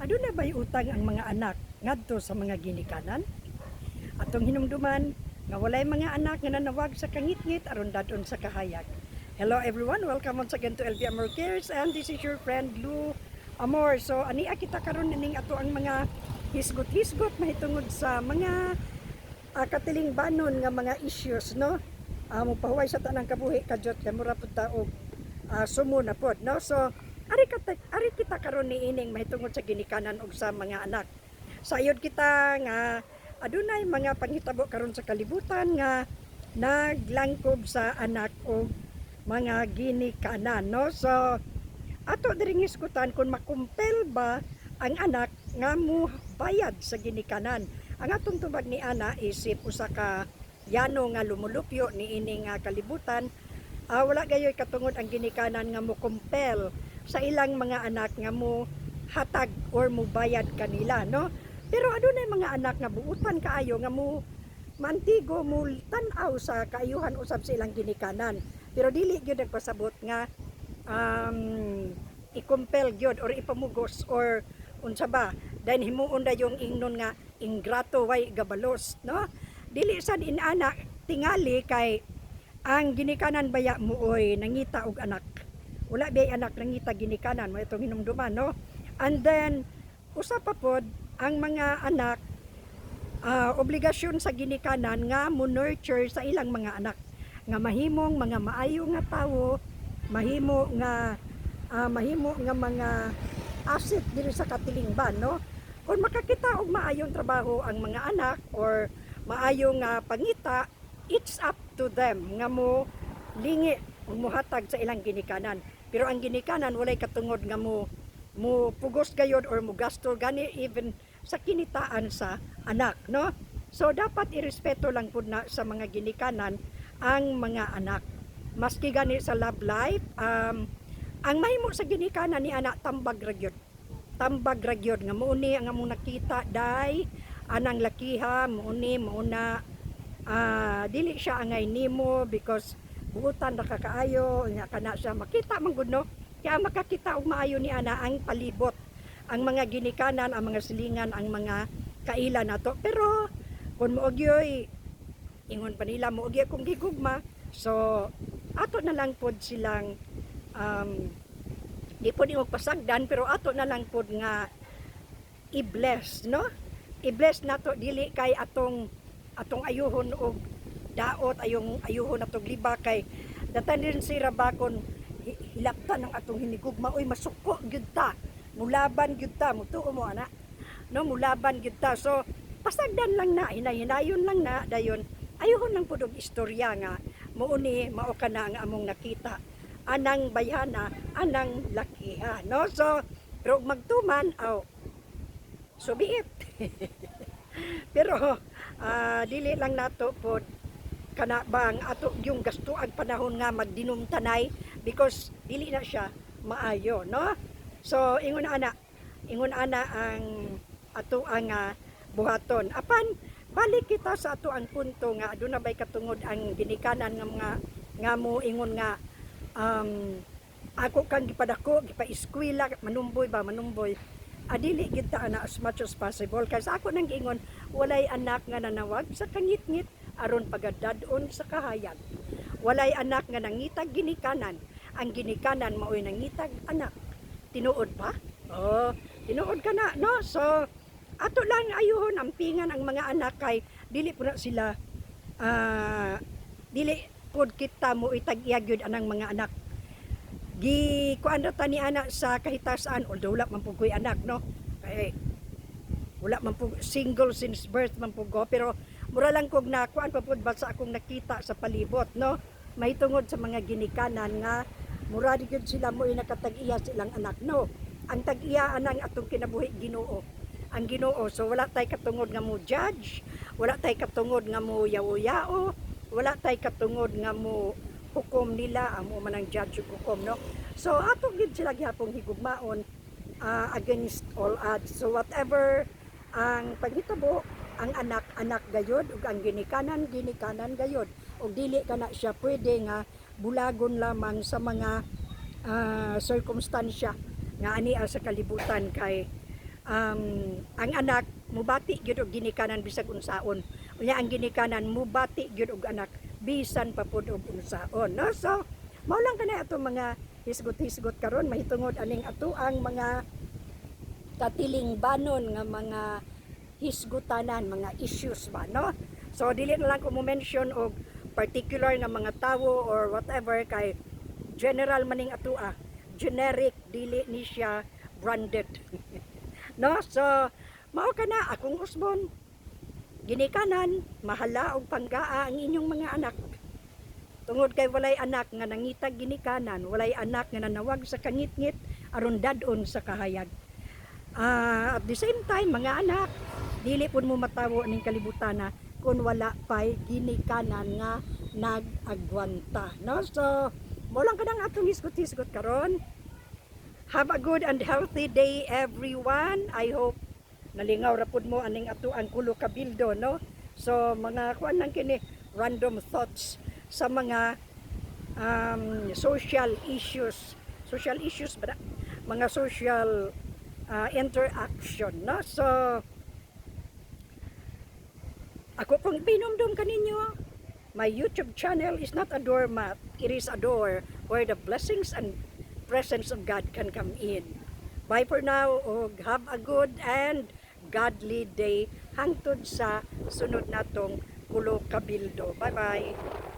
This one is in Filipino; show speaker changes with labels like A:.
A: Aduna bay utang ang mga anak ngadto sa mga ginikanan? Atong hinumduman nga walay mga anak nga nanawag sa kangitngit aron dadon sa kahayag. Hello everyone, welcome once again to LB Amor Cares and this is your friend Lou Amor. So ani kita karon ning ato ang mga hisgot-hisgot mahitungod sa mga uh, katilingbanon nga mga issues no. Uh, pahuway sa tanang kabuhi kadjot kay mura pud ta og uh, sumo na pod no. So ari kita ari kita karon ni ining mahitungod sa ginikanan og sa mga anak. Sayod kita nga adunay mga panghitabo karon sa kalibutan nga naglangkob sa anak o mga ginikanan no? So ato diri iskutan kung makumpel ba ang anak nga mo bayad sa ginikanan. Ang atong tubag ni ana isip usa ka yano nga lumulupyo ni ini nga kalibutan. Ah, wala gayoy katungod ang ginikanan nga mo kumpel sa ilang mga anak nga mo hatag or mo bayad kanila no? Pero adunay mga anak nga buutan kaayo nga mo mantigo mo tan-aw sa kaayuhan usab sa ilang ginikanan. Pero dili gyud nagpasabot nga um, ikumpel gyud or ipamugos or unsa ba? Dahil himuon da yung ingnon nga ingrato way gabalos no? Dili sad inana tingali kay ang ginikanan baya mo oy nangita og anak wala bay anak nangita ginikanan mo itong hinumduman no? And then usa pa pod ang mga anak ah, obligasyon sa ginikanan nga mo nurture sa ilang mga anak. Nga mahimong mga maayo nga tawo mahimo nga ah, mahimo nga mga asset diri sa katilingban no? Kung makakita og maayong trabaho ang mga anak or maayong nga pangita it's up to them nga mo lingi ug muhatag sa ilang ginikanan pero ang ginikanan walay katungod nga mo mo pugos gayod or mo gasto gani even sa kinitaan sa anak no? So dapat irespeto lang pud na sa mga ginikanan ang mga anak. Maski gani sa love life um, ang mahimo sa ginikanan ni anak tambag ragyod tambag ragyod nga muuni ang among nakita day anang lakiha muuni muuna ah dili siya angay nimo because buutan ra ka kaayo nya kana siya makita man gud no? Kaya makakita og maayo ni ana ang palibot ang mga ginikanan ang mga silingan ang mga kaila nato. Pero kun mo ogyoy ingon pa nila mo ogyoy kung gigugma so ato na lang pod silang um, di po ni pasagdan pero ato na lang pod nga i-bless no? I-bless nato dili kay atong atong ayuhon og daot ayong ayuhon atong liba kay datan din si Rabakon hi- hilaptan ng atong hinigugma. Oy masuko gyud ta. Mulaban gyud ta mutuo mo ana. No mulaban gyud ta. So pasagdan lang na hinay-hinayon lang na dayon. Ayuhon lang pud og istorya nga muuni mao ka na ang among nakita. Anang bayhana anang lakiha no? So pero magtuman aw so be it pero ah, dili lang nato pod kana bang ato yung gasto ang panahon nga magdinumtanay because dili na siya maayo no? So ingon ana ingon ana ang ato ang ah, buhaton. Apan balik kita sa ato ang punto nga aduna bay katungod ang ginikanan nga mga nga mo ingon nga um, ako kang gipadako gipa-eskwela manumboy ba manumboy? Adili gid ta ana as much as possible. Kay sa ako nang giingon walay anak nga nanawag sa kangit-ngit aron pagadadon sa kahayag. Walay anak nga nangitag ginikanan. Ang ginikanan maoy nangitag anak. Tinuod pa oh tinuod ka na no? So ato lang ayuhon ampingan ang mga anak kay dili po na sila ah, dili pod kita mo itag gyud anang mga anak. Gi kuan ra ni anak sa kahitasan although wala man pugoy anak no? Kay wala man po single since birth man po go pero mura lang kog na kuan pa pud ba sa akong nakita sa palibot no? Mahitungod sa mga ginikanan nga mura di gyud sila mo nakatag-iya silang anak no? Ang tag-iya anang atong kinabuhi Ginoo. Ang Ginoo so wala tay katungod nga mo judge wala tay katungod nga mo yawo-yao wala tay katungod nga mo hukom nila ang mo man ang judge hukom no? So ato gid sila gihapon higugmaon ah, against all odds. So whatever ang paghitabo ang anak-anak gayod ug ang ginikanan ginikanan gayod. Ug dili kana siya pwede nga bulagon lamang sa mga ah, circumstansya nga ani sa kalibutan kay um, ang anak mubati gyud og ginikanan bisag unsaon. Unya ang ginikanan mubati gyud og anak bisan pa pud og unsaon no? So mao lang kana ato mga hisgot-hisgot karon. Mahitungod aning ato ang mga katiling banon nga mga hisgutanan mga issues ba no? So dili na lang ko mo mention og particular nga mga tawo or whatever kay general maning atua generic dili ni siya branded. No? So mao kana akong usbon ginikanan mahala og panggaa ang inyong mga anak. Tungod kay walay anak nga nangitag ginikanan walay anak nga nanawag sa kangit-ngit aron dadon sa kahayag. Ah, at the same time mga anak dili pud mo matawo ning kalibutan na kung wala pay ginikanan nga nag-agwanta. No? So mo lang kanang atong hisgot-hisgot karon. Have a good and healthy day everyone. I hope nalingaw ra pud mo aning ato ang kulo kabildo no? So mga kuan lang kini random thoughts sa mga um, social issues. Social issues ba mga social uh, interaction no? So ako pong pinumdum kaninyo my YouTube channel is not a doormat it is a door where the blessings and presence of God can come in. Bye for now og have a good and godly day. Hangtod sa sunod natong kulo kabildo. Bye bye